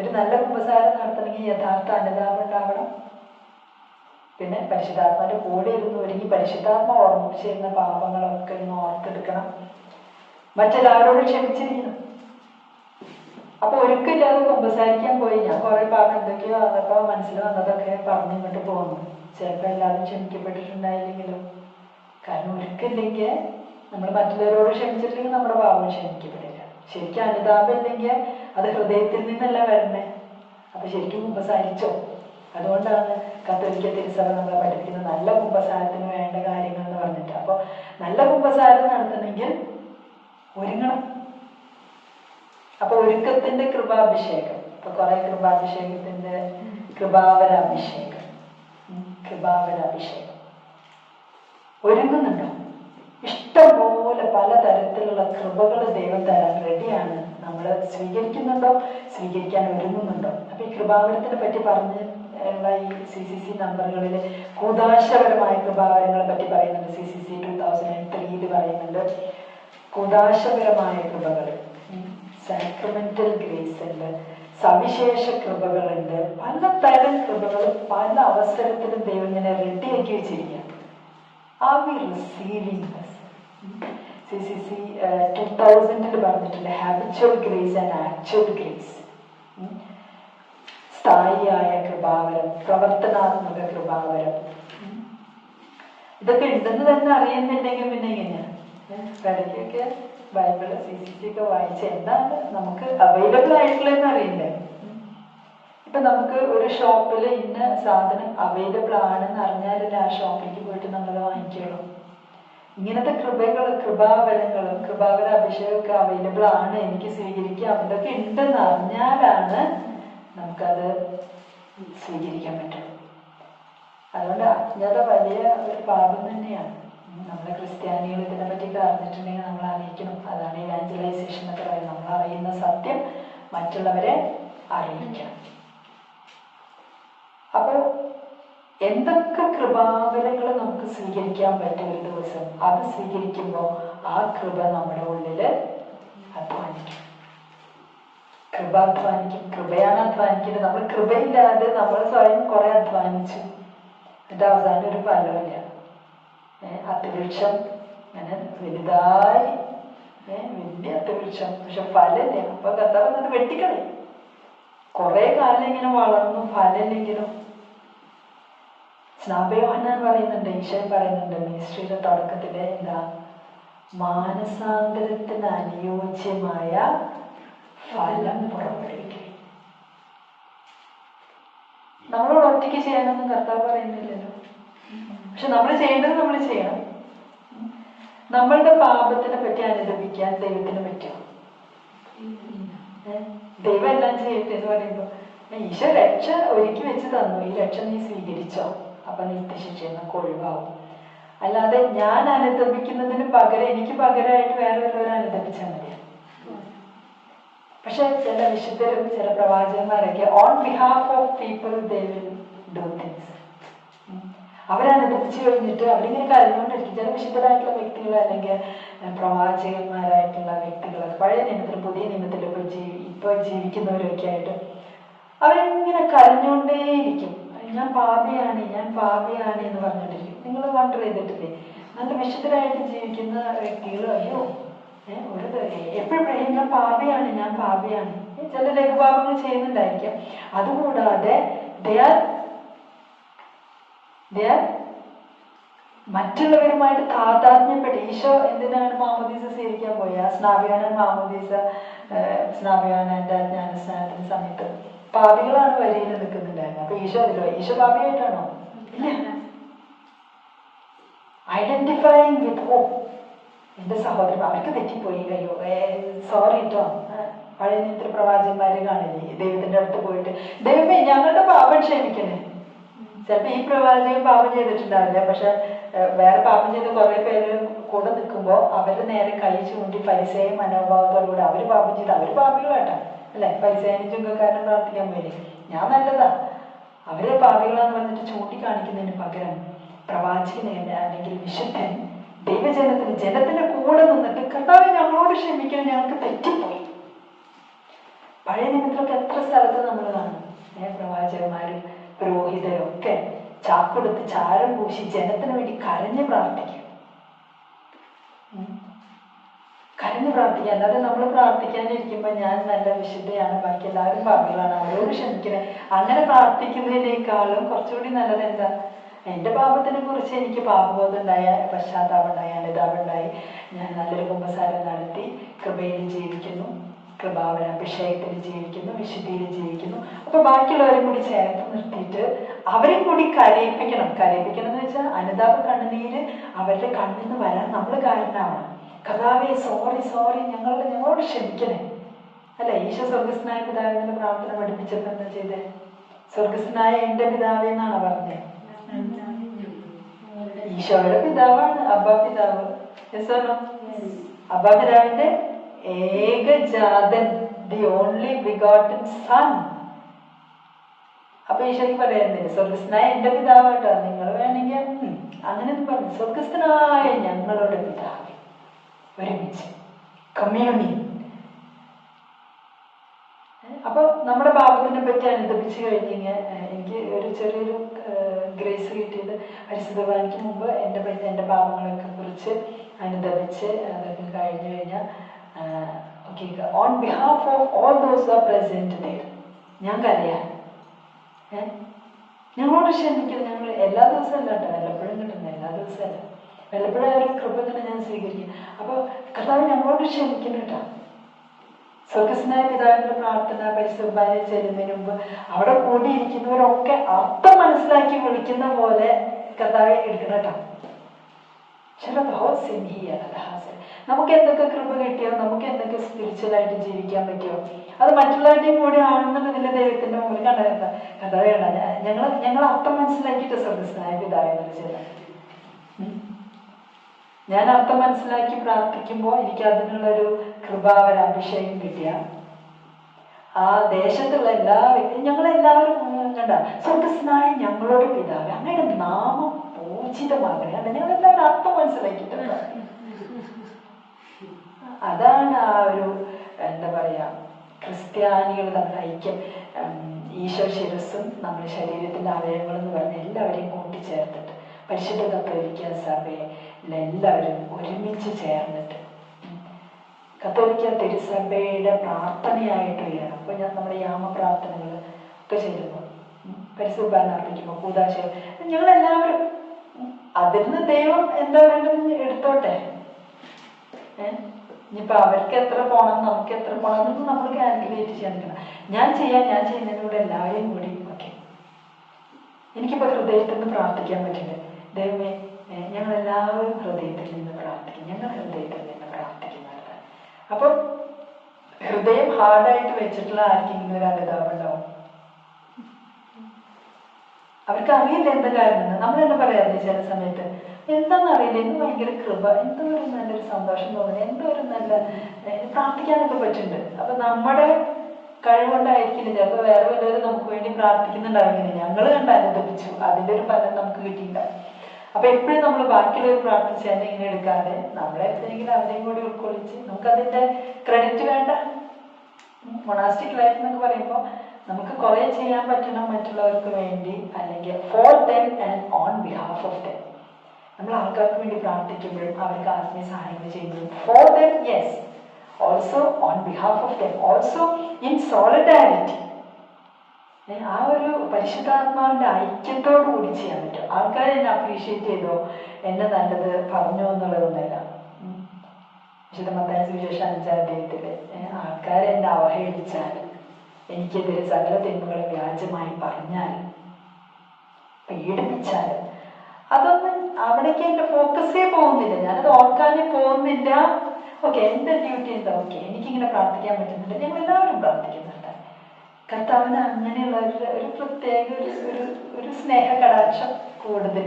ഒരു നല്ല കുമ്പസാരം നടത്തണമെങ്കിൽ യഥാർത്ഥ അനുതാപം ഉണ്ടാവണം പിന്നെ പരിശുദ്ധാത്മാവിന്റെ കൂടെ ഇരുന്ന് ഒരുങ്ങി പരിശുദ്ധാത്മ ഓർമ്മിച്ചിരുന്ന പാപങ്ങളൊക്കെ ഒന്ന് ഓർത്തെടുക്കണം. മറ്റെല്ലാവരോടും ക്ഷമിച്ചിരിക്കണം. അപ്പൊ ഒരുക്കില്ലാതെ കുമ്പസാരിക്കാൻ പോയി. ഞാൻ കുറെ പാപം എന്തൊക്കെയോ വന്നപ്പോ മനസ്സിൽ വന്നതൊക്കെ പറഞ്ഞു ഇങ്ങോട്ട് പോകുന്നു ചിലപ്പോ എല്ലാവരും ക്ഷമിക്കപ്പെട്ടിട്ടുണ്ടായില്ലെങ്കിലും? കാരണം ഒരിക്കലില്ലെങ്കിൽ നമ്മൾ മറ്റുള്ളവരോട് ക്ഷമിച്ചിട്ടില്ലെങ്കിൽ നമ്മുടെ പാപം ക്ഷമിക്കപ്പെടില്ല ശരിക്കും അനുതാപം ഇല്ലെങ്കിൽ അത് ഹൃദയത്തിൽ നിന്നല്ല വരണേ അപ്പൊ ശരിക്കും കുമ്പസാരിച്ചോ? അതുകൊണ്ടാണ് കത്തോലിക്ക തിരുസഭ നമ്മളെ പഠിപ്പിക്കുന്നത് നല്ല കുമ്പസാരത്തിന് വേണ്ട കാര്യങ്ങൾ എന്ന് പറഞ്ഞിട്ട്. അപ്പോൾ നല്ല കുമ്പസാരം നടത്തണമെങ്കിൽ ഒരുങ്ങണം. അപ്പൊ ഒരുക്കത്തിന്റെ കൃപാഭിഷേകം. ഇപ്പൊ കുറെ കൃപാഭിഷേകത്തിന്റെ കൃപാവര അഭിഷേകം ഉം, കൃപാവര അഭിഷേകം ഒരുങ്ങുന്നുണ്ടോ? പലതരത്തിലുള്ള കൃപകൾ ദൈവം തരാൻ റെഡിയാണ്. നമ്മൾ സ്വീകരിക്കുന്നുണ്ടോ? സ്വീകരിക്കാൻ ഒരുങ്ങുന്നുണ്ടോ? അപ്പൊ ഈ കൃപാവരത്തിനെ പറ്റി പറഞ്ഞ് ഉള്ള ഈ സി സി സി നമ്പറുകളിൽ കൂതാശപരമായ കൃപാവരങ്ങളെ പറ്റി പറയുന്നുണ്ട്. C C C two thousand and ത്രീയിൽ പറയുന്നുണ്ട്. കൂതാശപരമായ കൃപകൾ സാക്രമെന്റൽ ഗ്രേസ് ഉണ്ട്. സവിശേഷ കൃപകളുണ്ട് പലതരം കൃപകൾ പല അവസരത്തിലും ദൈവം ഇങ്ങനെ റെഡിയാക്കി വെച്ചിരിക്കുക are we receiving C C C two തൗസൻഡിൽ പറഞ്ഞിട്ടുണ്ട് habitual grace and actual grace സ്ഥായിയായ കൃപാവരം പ്രവർത്തനാത്മക കൃപാവരം. ഇതൊക്കെ ഉണ്ടെന്ന് തന്നെ അറിയുന്നുണ്ടെങ്കിൽ പിന്നെ എങ്ങനെയാ ഇടയ്ക്കൊക്കെ ബൈബിൾ സി സി സി ഒക്കെ വായിച്ച് എന്താണ് നമുക്ക് അവൈലബിൾ ആയിട്ടുള്ളതെന്ന് അറിയില്ലേ. ഉം. ഇപ്പൊ നമുക്ക് ഒരു ഷോപ്പിൽ ഇന്ന സാധനം അവൈലബിൾ ആണെന്ന് അറിഞ്ഞാലല്ലേ ആ ഷോപ്പിലേക്ക് പോയിട്ട് നമ്മൾ വാങ്ങിക്കുള്ളൂ ഇങ്ങനത്തെ കൃപകൾ കൃപാവരങ്ങളും കൃപാവര അഭിഷേകമൊക്കെ അവൈലബിൾ ആണ് എനിക്ക് സ്വീകരിക്കാം ഇതൊക്കെ ഉണ്ടെന്ന് അറിഞ്ഞാലാണ് നമുക്കത് സ്വീകരിക്കാൻ പറ്റുള്ളൂ അതുകൊണ്ട് അജ്ഞത വലിയ ഒരു പാപം തന്നെയാണ്. നമ്മുടെ ക്രിസ്ത്യാനികൾ ഇതിനെ പറ്റിയൊക്കെ അറിഞ്ഞിട്ടുണ്ടെങ്കിൽ നമ്മൾ അറിയിക്കണം. അതാണ് ഇവാഞ്ചലൈസേഷൻ എന്നൊക്കെ പറയുന്നത്. നമ്മൾ അറിയുന്ന സത്യം മറ്റുള്ളവരെ അറിയിക്കണം. അപ്പോൾ എന്തൊക്കെ കൃപാവരങ്ങൾ നമുക്ക് സ്വീകരിക്കാൻ പറ്റും ഒരു ദിവസം? അത് സ്വീകരിക്കുമ്പോൾ ആ കൃപ നമ്മുടെ ഉള്ളിൽ അധ്വാനിക്കും. കൃപ അധ്വാനിക്കും. കൃപയാണ് അധ്വാനിക്കുന്നത്. നമ്മൾ കൃപയില്ലാതെ നമ്മൾ സ്വയം കുറെ അധ്വാനിച്ചു. എന്നിട്ട് അവസാനം ഒരു ഫലമില്ല അത്യവൃക്ഷം അങ്ങനെ വലുതായി. വലിയ അത്തിവൃക്ഷം പക്ഷെ ഫലമില്ല. അപ്പൊ കർത്താവ് എന്നിട്ട് വെട്ടിക്കളയും. കുറെ കാലം ഇങ്ങനെ വളർന്നു. ഫലമില്ലെങ്കിലും സ്നാപയോഹന്നാൻ പറയുന്നുണ്ട് ഈശോൻ പറയുന്നുണ്ട് മിനിസ്ട്രിയുടെ തുടക്കത്തിൽ എന്താ? മാനസാന്തരത്തിന് അനുയോജ്യമായ ഫലം പുറപ്പെടുവിക്കും നമ്മളോട് ഒറ്റയ്ക്ക് ചെയ്യാനൊന്നും കർത്താവ് പറയുന്നില്ലല്ലോ. പക്ഷെ നമ്മൾ ചെയ്യേണ്ടത് നമ്മൾ ചെയ്യണം. നമ്മളുടെ പാപത്തിനെ പറ്റി അനുദപിക്കാൻ ദൈവത്തിന് പറ്റുമോ? ഏ? ദൈവം എല്ലാം ചെയ്യട്ടെ എന്ന് പറയുമ്പോ ഈശോ രക്ഷ ഒരുക്കി വെച്ച് തന്നു. ഈ രക്ഷ നീ സ്വീകരിച്ചോ? അപ്പൊ നിത്യശിക്ഷയെന്നൊക്കെ ഒഴിവാകും അല്ലാതെ ഞാൻ അനുദപിക്കുന്നതിന് പകരം എനിക്ക് പകരമായിട്ട് വേറെ വല്ലവരും അനുദപിച്ചാൽ മതി. പക്ഷെ ചില വിശുദ്ധരും ചില പ്രവാചകന്മാരൊക്കെ on behalf of people they will do things അവരനുഭവിച്ചു കഴിഞ്ഞിട്ട് അവരിങ്ങനെ കരഞ്ഞുകൊണ്ടിരിക്കും. ചില വിശുദ്ധരായിട്ടുള്ള വ്യക്തികൾ അല്ലെങ്കിൽ പ്രവാചകന്മാരായിട്ടുള്ള വ്യക്തികൾ പഴയ നിയമത്തിൽ പുതിയ നിയമത്തിൽ ഇപ്പോൾ ജീവി ഇപ്പൊ ജീവിക്കുന്നവരൊക്കെ ആയിട്ട് അവരിങ്ങനെ കരഞ്ഞുകൊണ്ടേയിരിക്കും. ഞാൻ പാപിയാണ് ഞാൻ പാപിയാണ് എന്ന് പറഞ്ഞിട്ടില്ലേ നിങ്ങൾ വണ്ടർ ചെയ്തിട്ടില്ലേ? നല്ല വിശുദ്ധരായിട്ട് ജീവിക്കുന്ന വ്യക്തികൾ അയ്യോ ഒരു എപ്പോഴും ഞാൻ പാപിയാണ് ഞാൻ പാപിയാണ്. ചില ലഘുപാപങ്ങൾ ചെയ്യുന്നുണ്ടായിരിക്കാം. അതുകൂടാതെ മറ്റുള്ളവരുമായിട്ട് താതാത്മ്യപ്പെട്ട് ഈശോ എന്തിനാണ് മാമോദീസ സ്വീകരിക്കാൻ പോയ? സ്നാപയാനൻ മാമോദീസ സ്നാപയാനന്റെ ജ്ഞാനസ്നാനത്തിന് സമയത്ത് പാപികളാണ് വരിയിൽ നിൽക്കുന്നുണ്ടായിരുന്നത് അപ്പൊ ഈശോ അതിലോ ഈശോ പാപിയായിട്ടാണോ? ഐഡന്റിഫൈ വിത്ത് ഓ എന്റെ സഹോദരൻ അവർക്ക് തെറ്റിപ്പോയി. അയ്യോ സോറി കേട്ടോ പഴയ നിത്ര പ്രവാചകന്മാരെ കാണില്ലേ? ദൈവത്തിന്റെ അടുത്ത് പോയിട്ട്. ദൈവമേ ഞങ്ങളുടെ പാപം ക്ഷമിക്കണേ. ചിലപ്പോ ഈ പ്രവാചകൻ പാപം ചെയ്തിട്ടുണ്ടാവില്ല. പക്ഷെ വേറെ പാപം ചെയ്ത കുറെ പേര് കൂടെ നിൽക്കുമ്പോ അവരുടെ നേരെ കൈ ചൂണ്ടി പരിസയ മനോഭാവത്തോടുകൂടി അവർ പാപം ചെയ്ത് അവർ പാപികളാട്ടാ. അല്ലെ? പൈസയും ചുങ്കക്കാരൻ പ്രാർത്ഥിക്കാൻ പോയില്ലേ? ഞാൻ നല്ലതാ. അവരെ പാപികളാന്ന് പറഞ്ഞിട്ട് ചൂണ്ടിക്കാണിക്കുന്നതിന് പകരം പ്രവാചകനല്ല അല്ലെങ്കിൽ വിശുദ്ധൻ ദൈവജനത്തിന് ജനത്തിന്റെ കൂടെ നിന്നിട്ട് കർത്താവ് ഞങ്ങളോട് ക്ഷമിക്കാൻ ഞങ്ങൾക്ക് തെറ്റിപ്പോയി. പഴയ നിമിത്തമൊക്കെ എത്ര സ്ഥലത്ത് നമ്മൾ കാണും. ഏഹ് പ്രവാചകന്മാരും പുരോഹിതരും ഒക്കെ ചാക്കെടുത്ത് ചാരം പൂശി ജനത്തിന് വേണ്ടി കരഞ്ഞ് പ്രാർത്ഥിക്കും. കരഞ്ഞ് പ്രാർത്ഥിക്കുക. അല്ലാതെ നമ്മൾ പ്രാർത്ഥിക്കാനിരിക്കുമ്പോൾ ഞാൻ നല്ല വിശുദ്ധയാണ് ബാക്കി എല്ലാവരും പാപികളാണ്. അവരോട് ക്ഷമിക്കണേ. അങ്ങനെ പ്രാർത്ഥിക്കുന്നതിനേക്കാളും കുറച്ചുകൂടി നല്ലത് എന്താ? എന്റെ പാപത്തിനെ കുറിച്ച് എനിക്ക് പാപബോധം ഉണ്ടായ പശ്ചാത്താപം ഉണ്ടായി അനുതാപം ഉണ്ടായി ഞാൻ നല്ലൊരു കുമ്പസാരം നടത്തി. കൃപയിൽ ജീവിക്കുന്നു. കൃപാവന അഭിഷേകത്തിൽ ജീവിക്കുന്നു. വിശുദ്ധിയിൽ ജീവിക്കുന്നു. അപ്പൊ ബാക്കിയുള്ളവരും കൂടി ചേർത്ത് നിർത്തിയിട്ട് അവരെയും കൂടി കരയിപ്പിക്കണം. കരയിപ്പിക്കണം എന്ന് വെച്ചാൽ അനുതാപ കണ്ണുനീര് അവരുടെ കണ്ണിൽ നിന്ന് വരാൻ നമ്മൾ കാരണമാണ് കഥാവെ സോറി സോറി ഞങ്ങളുടെ ഞങ്ങളോട് ക്ഷമിക്കണേ. അല്ല ഈശോ സ്വർഗസ്നായ പിതാവിന്റെ പ്രാർത്ഥന പഠിപ്പിച്ചപ്പോ എന്താ ചെയ്തേ? സ്വർഗസ്നായ എന്റെ പിതാവേ എന്നാണ് പറഞ്ഞത് ഈശോയുടെ പിതാവാണ് അബ്ബ പിതാവ്. No? അബ്ബ പിതാവിന്റെ ഏകജാതൻ ദി ഓൺലി ബിഗോട്ടൻ സൺ അപ്പൊ ഈശോയ്ക്ക് പറയുന്നില്ല സ്വർഗസ്നായ എന്റെ പിതാവാട്ടോ നിങ്ങൾ വേണമെങ്കിൽ അങ്ങനെ പറഞ്ഞു സ്വർഗസ്ഥനായ ഞങ്ങളുടെ പിതാവ്. ഒരുമിച്ച്. കമ്മ്യൂണിയൻ അപ്പൊ നമ്മുടെ പാപത്തിനെ പറ്റി അനുദപിച്ച് കഴിഞ്ഞ് എനിക്ക് ഒരു ചെറിയൊരു ഗ്രേസ് കിട്ടിയത് പരിശുദ്ധവാനിക്ക് മുമ്പ് എന്റെ പറ്റി എന്റെ പാപങ്ങളൊക്കെ കുറിച്ച് അനുദപിച്ച് അതൊക്കെ കഴിഞ്ഞു കഴിഞ്ഞാൽ okay on behalf of all those are present ഞാൻ കരയാൻ? ഞങ്ങളോട് ക്ഷമിക്കണം. ഞങ്ങൾ എല്ലാ ദിവസവും അല്ല കേട്ടോ വല്ലപ്പോഴും കിട്ടുന്ന എല്ലാ ദിവസവും അല്ല. വല്ലപ്പോഴും ഒരു കൃപ തന്നെ ഞാൻ സ്വീകരിക്കും. അപ്പോൾ കർത്താവ് ഞങ്ങളോട് ക്ഷമിക്കണം കേട്ടോ. സ്വർഗസ്നായ പിതാവിന്റെ പ്രാർത്ഥന പരിശുദ്ധായ ചെല്ലുന്നതിന് മുമ്പ് അവിടെ കൂടിയിരിക്കുന്നവരൊക്കെ അർത്ഥം മനസ്സിലാക്കി വിളിക്കുന്ന പോലെ കർത്താവെ എടുക്കണം കേട്ടോ. നമുക്ക് എന്തൊക്കെ കൃപ കിട്ടിയോ നമുക്ക് എന്തൊക്കെ സ്പിരിച്വലായിട്ട് ജീവിക്കാൻ പറ്റിയോ അത് മറ്റുള്ളവരുടെയും കൂടി ആണെന്നുള്ളതിന്റെ ദൈവത്തിന്റെ മുമ്പിൽ കണ്ടത് കഥ വേണ്ട ഞങ്ങൾ ഞങ്ങൾ അർത്ഥം മനസ്സിലാക്കിയിട്ട് സ്വർഗസ്നായ പിതാവിനെ വിളിച്ചത് ഞാൻ അർത്ഥം മനസ്സിലാക്കി പ്രാർത്ഥിക്കുമ്പോൾ എനിക്ക് അതിനുള്ളൊരു കൃപാവര അഭിഷേകം കിട്ടിയ. ആ ദേശത്തുള്ള എല്ലാ ഞങ്ങളെല്ലാവരും കണ്ട സ്വർഗസ്നായ ഞങ്ങളുടെ പിതാവ് അങ്ങയുടെ നാമം പൂജിതമാകണേ. അല്ല ഞങ്ങളെല്ലാവരും അർത്ഥം മനസ്സിലാക്കിയിട്ടുണ്ട്. അതാണ് ആ ഒരു എന്താ പറയാ ക്രിസ്ത്യാനികൾ തമ്മിൽ ഐക്യം. ഈശോ ശിരസും നമ്മുടെ ശരീരത്തിന്റെ അവയവങ്ങൾ എന്ന് പറഞ്ഞ എല്ലാവരെയും കൂട്ടിച്ചേർത്തിട്ട് പരിശുദ്ധ കത്തോലിക്ക സഭയിൽ എല്ലാവരും ഒരുമിച്ച് ചേർന്നിട്ട്. കത്തോലിക്ക തിരുസഭയുടെ പ്രാർത്ഥനയായിട്ട് ഉയരണം. അപ്പൊ ഞാൻ നമ്മുടെ യാമ പ്രാർത്ഥനകൾ ഒക്കെ ചെയ്യുന്നു. പരിശുദ്ധാൻ അർപ്പിക്കുമ്പോൾ ഞങ്ങളെല്ലാവരും എല്ലാവരും അതിൽ നിന്ന് ദൈവം എന്താ വേണ്ടത് എടുത്തോട്ടെ? ഇനിയിപ്പൊ അവർക്ക് എത്ര പോണം നമുക്ക് എത്ര പോണം എന്നൊന്നും നമ്മൾ കാൽക്കുലേറ്റ് ചെയ്യാൻ നിൽക്കണം. ഞാൻ ചെയ്യാൻ ഞാൻ ചെയ്യുന്നതിനോട് എല്ലാവരെയും കൂടി ഓക്കെ. എനിക്കിപ്പോ ഹൃദയത്തിൽ നിന്ന് പ്രാർത്ഥിക്കാൻ പറ്റില്ല. ദൈവമേ ഞങ്ങൾ എല്ലാവരും ഹൃദയത്തിൽ നിന്ന് പ്രാർത്ഥിക്കും. ഞങ്ങൾ ഹൃദയത്തിൽ നിന്ന് പ്രാർത്ഥിക്കുന്നവരാണ് അപ്പം ഹൃദയം ഹാർഡായിട്ട് വെച്ചിട്ടുള്ള ആർക്കെങ്കിലും ഒരു അനുതാപം ഉണ്ടാവും അവർക്ക് അറിയില്ല എന്താ കാരണം നമ്മൾ തന്നെ പറയാറില്ലേ ചില സമയത്ത് എന്താണെന്ന് അറിയില്ല എന്ത് ഭയങ്കര കൃപ എന്തോ ഒരു നല്ലൊരു സന്തോഷം തോന്നുന്നു എന്തോ ഒരു നല്ല പ്രാർത്ഥിക്കാനൊക്കെ പറ്റുന്നുണ്ട്. അപ്പൊ നമ്മുടെ കഴിവുകൊണ്ടായിരിക്കില്ല ചിലപ്പോൾ വേറെ വല്ലവരും നമുക്ക് വേണ്ടി പ്രാർത്ഥിക്കുന്നുണ്ടാവില്ല ഞങ്ങൾ കണ്ട് അനുദപിച്ചു അതിന്റെ ഒരു ഫലം നമുക്ക് കിട്ടിയില്ല. അപ്പൊ എപ്പോഴും നമ്മൾ ബാക്കിയുള്ളവർ പ്രാർത്ഥിച്ച് തന്നെ ഇങ്ങനെ എടുക്കാതെ നമ്മളെ എപ്പോഴെങ്കിലും അവരെയും കൂടി ഉൾക്കൊള്ളിച്ച് നമുക്കതിന്റെ ക്രെഡിറ്റ് വേണ്ട. മൊണാസ്റ്റിക് ലൈഫ് എന്നൊക്കെ പറയുമ്പോൾ നമുക്ക് കുറെ ചെയ്യാൻ പറ്റണം മറ്റുള്ളവർക്ക് വേണ്ടി അല്ലെങ്കിൽ for them and on behalf of them നമ്മൾ ആൾക്കാർക്ക് വേണ്ടി പ്രാർത്ഥിക്കുമ്പോഴും അവർക്ക് ആത്മീയ സഹായങ്ങൾ ചെയ്യുമ്പോഴും for them yes also on behalf of them also in solidarity ആ ഒരു പരിശുദ്ധാത്മാവിന്റെ ഐക്യത്തോടു കൂടി ചെയ്യാൻ പറ്റും. ആൾക്കാർ എന്നെ അപ്രീഷിയേറ്റ് ചെയ്തോ? എന്നെ നല്ലത് പറഞ്ഞു എന്നുള്ളതൊന്നുമല്ല. വിശുദ്ധ മത്തായ സുവിശേഷം അഞ്ചാം അധ്യായത്തിൽ ആൾക്കാർ എന്നെ അവഹേളിച്ചാൽ എനിക്കെതിരെ സകല തിന്മകളും വ്യാജമായി പറഞ്ഞാൽ പീഡിപ്പിച്ചാൽ അതൊന്നും അവിടേക്ക് എന്റെ ഫോക്കസേ പോകുന്നില്ല. ഞാനത് ഓർക്കാനേ പോകുന്നില്ല. ഓക്കെ എന്റെ ഡ്യൂട്ടി എന്താ ഓക്കെ എനിക്കിങ്ങനെ പ്രാർത്ഥിക്കാൻ പറ്റുന്നുണ്ട്. ഞങ്ങൾ എല്ലാവരും പ്രാർത്ഥിക്കുന്നുണ്ട്. കർത്താവിന് അങ്ങനെയുള്ള ഒരു ഒരു പ്രത്യേക ഒരു ഒരു സ്നേഹ കടാക്ഷം കൂടുതൽ.